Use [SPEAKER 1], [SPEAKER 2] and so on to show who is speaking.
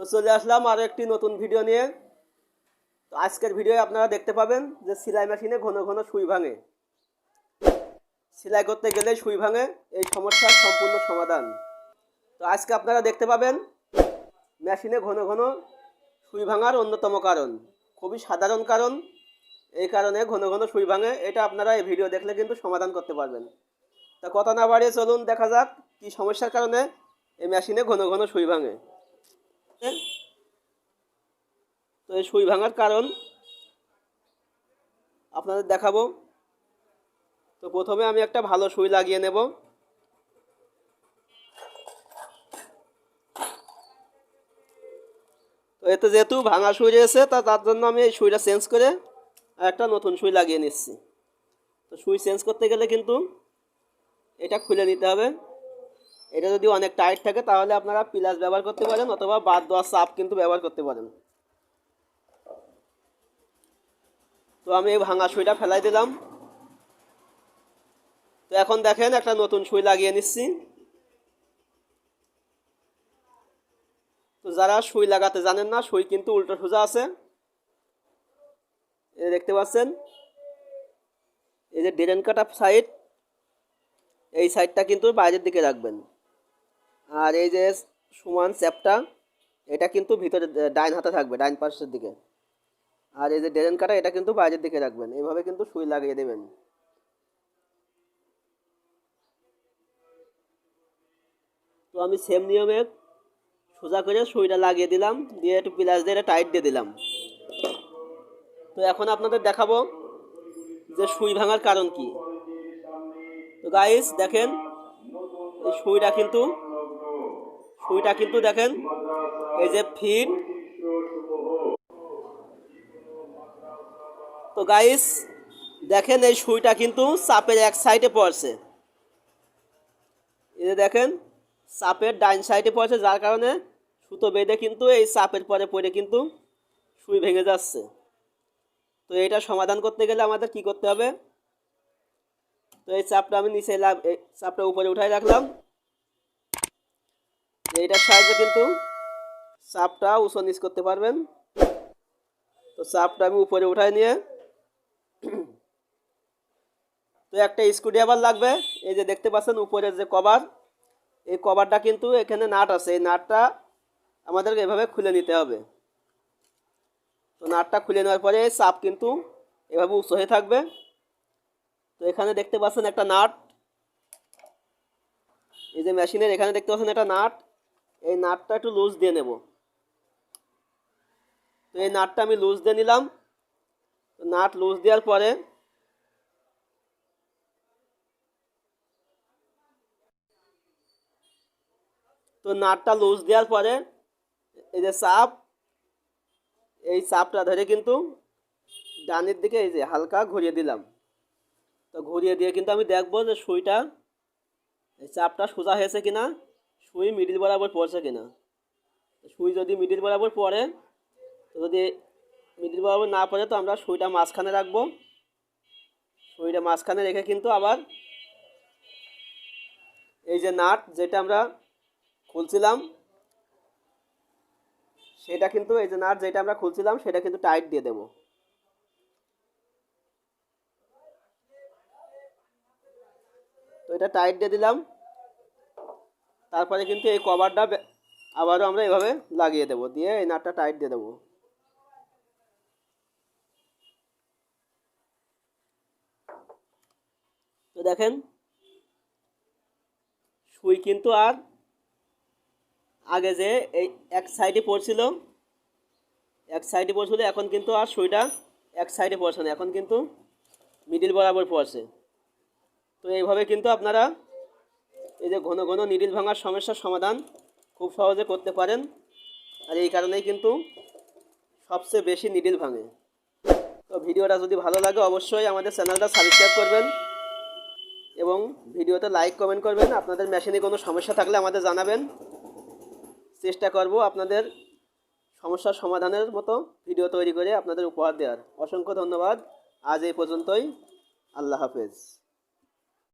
[SPEAKER 1] তো চলে আসলাম আরও একটি নতুন ভিডিও নিয়ে। তো আজকের ভিডিও আপনারা দেখতে পাবেন যে সেলাই মেশিনে ঘন ঘন সুই ভাঙে। সেলাই করতে গেলে সুই ভাঙে, এই সমস্যার সম্পূর্ণ সমাধান। তো আজকে আপনারা দেখতে পাবেন মেশিনে ঘন ঘন সুই ভাঙার অন্যতম কারণ। খুবই সাধারণ কারণ, এই কারণে ঘন ঘন সুই ভাঙে, এটা আপনারা এই ভিডিও দেখলে কিন্তু সমাধান করতে পারবেন। তা কথা না বাড়িয়ে চলুন, দেখা যাক কি সমস্যার কারণে এই মেশিনে ঘন ঘন সুই ভাঙে। হ্যাঁ? তো এই সুই ভাঙার কারণ আপনাদের দেখাবো। তো প্রথমে আমি একটা ভালো সুই লাগিয়ে নেব। তো এতে যেহেতু ভাঙা সুই রয়েছে, তা তার জন্য আমি এই সুইটা চেঞ্জ করে আর একটা নতুন সুই লাগিয়ে নিচ্ছি। তো সুই চেঞ্জ করতে গেলে কিন্তু এটা খুলে নিতে হবে। এটা যদি অনেক টাইট থাকে, তাহলে আপনারা প্লাস ব্যবহার করতে পারেন অথবা বাদ দেওয়া চাপ কিন্তু ব্যবহার করতে পারেন। তো আমি এই ভাঙা সুইটা ফেলাই দিলাম। তো এখন দেখেন একটা নতুন সুই লাগিয়ে নিচ্ছি। তো যারা সুই লাগাতে জানেন না, সুই কিন্তু উল্টো সোজা আছে। এই দেখতে পাচ্ছেন? এই যে ডেরেন কাটা সাইড এই সাইডটা কিন্তু বাইরের দিকে রাখবেন। আর এই যে সমান চ্যাপটা, এটা কিন্তু ভিতরে ডাইন হাতে থাকবে, ডাইন পাশের দিকে। আর এই যে ডেরেন কাটা, এটা কিন্তু বাইরের দিকে রাখবেন। এইভাবে কিন্তু সুই লাগিয়ে দেবেন। তো আমি সেম নিয়মে সোজা করে সুইটা লাগিয়ে দিলাম, দিয়ে একটু প্লাস দিয়ে টাইট দিয়ে দিলাম। তো এখন আপনাদের দেখাবো যে সুই ভাঙার কারণ কি। তো গাইস দেখেন, এই সুইটা কিন্তু সুইটা কিন্তু দেখেন। এই যে ফিট তো গাইস দেখেন এই সুইটা কিন্তু চাপের এক সাইডে পড়ছে। এই যে দেখেন চাপের ডাইন সাইডে পড়ছে, যার কারণে সুতো বেঁধে কিন্তু এই চাপের পরে পড়ে কিন্তু সুই ভেঙে যাচ্ছে। তো এটা সমাধান করতে গেলে আমাদের কি করতে হবে? তো এই চাপটা আমি নিচে লাভ- চাপটা উপরে উঠাই রাখলাম। এইটার সাহায্যে কিন্তু চাপটা উঁচু নিচ করতে পারবেন। তো চাপটা আমি উপরে উঠাই নিয়ে, তো একটা স্ক্রুড্রাইভার লাগবে। এই যে দেখতে পাচ্ছেন উপরের যে কভার, এই কভারটা কিন্তু এখানে নাট আছে। এই নাটটা আমাদেরকে এভাবে খুলে নিতে হবে। তো নাটটা খুলে নেওয়ার পরে চাপ কিন্তু এভাবে উঁচু হয়ে থাকবে। তো এখানে দেখতে পাচ্ছেন একটা নাট। এই যে মেশিনের এখানে দেখতে পাচ্ছেন একটা নাট। এই নাটটা একটু লুজ দিয়ে নেব। তো এই নাটটা আমি লুজ দিয়ে নিলাম। নাট লুজ দেওয়ার পরে তো নাটটা লুজ দেওয়ার পরে এই যে সাপ, এই সাপটা ধরে কিন্তু ডানের দিকে এই যে হালকা ঘুরিয়ে দিলাম। তো ঘুরিয়ে দিয়ে কিন্তু আমি দেখব যে সুইটা, এই চাপটা সোজা হয়েছে কিনা। সুই মিডিল বরাবর পড়ছে কিনা? সুই যদি মিডিল বরাবর পড়ে, তো যদি মিডিল বরাবর না পড়ে, তো আমরা সুইটা মাঝখানে রাখব। সুইটা মাঝখানে রেখে কিন্তু আবার এই যে নাট যেটা আমরা খুলছিলাম, সেটা কিন্তু এই যে নাট যেটা আমরা খুলছিলাম, সেটা কিন্তু টাইট দিয়ে দেবো। তো এটা টাইট দিয়ে দিলাম। তারপরে কিন্তু এই কভারটা আবারও আমরা এভাবে লাগিয়ে দেবো। দিয়ে এই নাটটা টাইট দিয়ে দেবো। তো দেখেন, সুই কিন্তু আর আগে যে এই এক সাইডে পড়ছিল, এক সাইডে পড়ছিল, এখন কিন্তু আর সুইটা এক সাইডে পড়ছে না। এখন কিন্তু মিডিল বরাবর পড়ছে। তো এইভাবে কিন্তু আপনারা এই যে ঘন ঘন নিডিল ভাঙার সমস্যার সমাধান খুব সহজে করতে পারেন। আর এই কারণেই কিন্তু সবচেয়ে বেশি নিডিল ভাঙে। তো ভিডিওটা যদি ভালো লাগে অবশ্যই আমাদের চ্যানেলটা সাবস্ক্রাইব করবেন এবং ভিডিওতে লাইক, কমেন্ট করবেন। আপনাদের মেশিনে কোনো সমস্যা থাকলে আমাদের জানাবেন। চেষ্টা করব আপনাদের সমস্যার সমাধানের মতো ভিডিও তৈরি করে আপনাদের উপহার দেওয়ার। অসংখ্য ধন্যবাদ। আজ এই পর্যন্তই। আল্লাহ হাফেজ।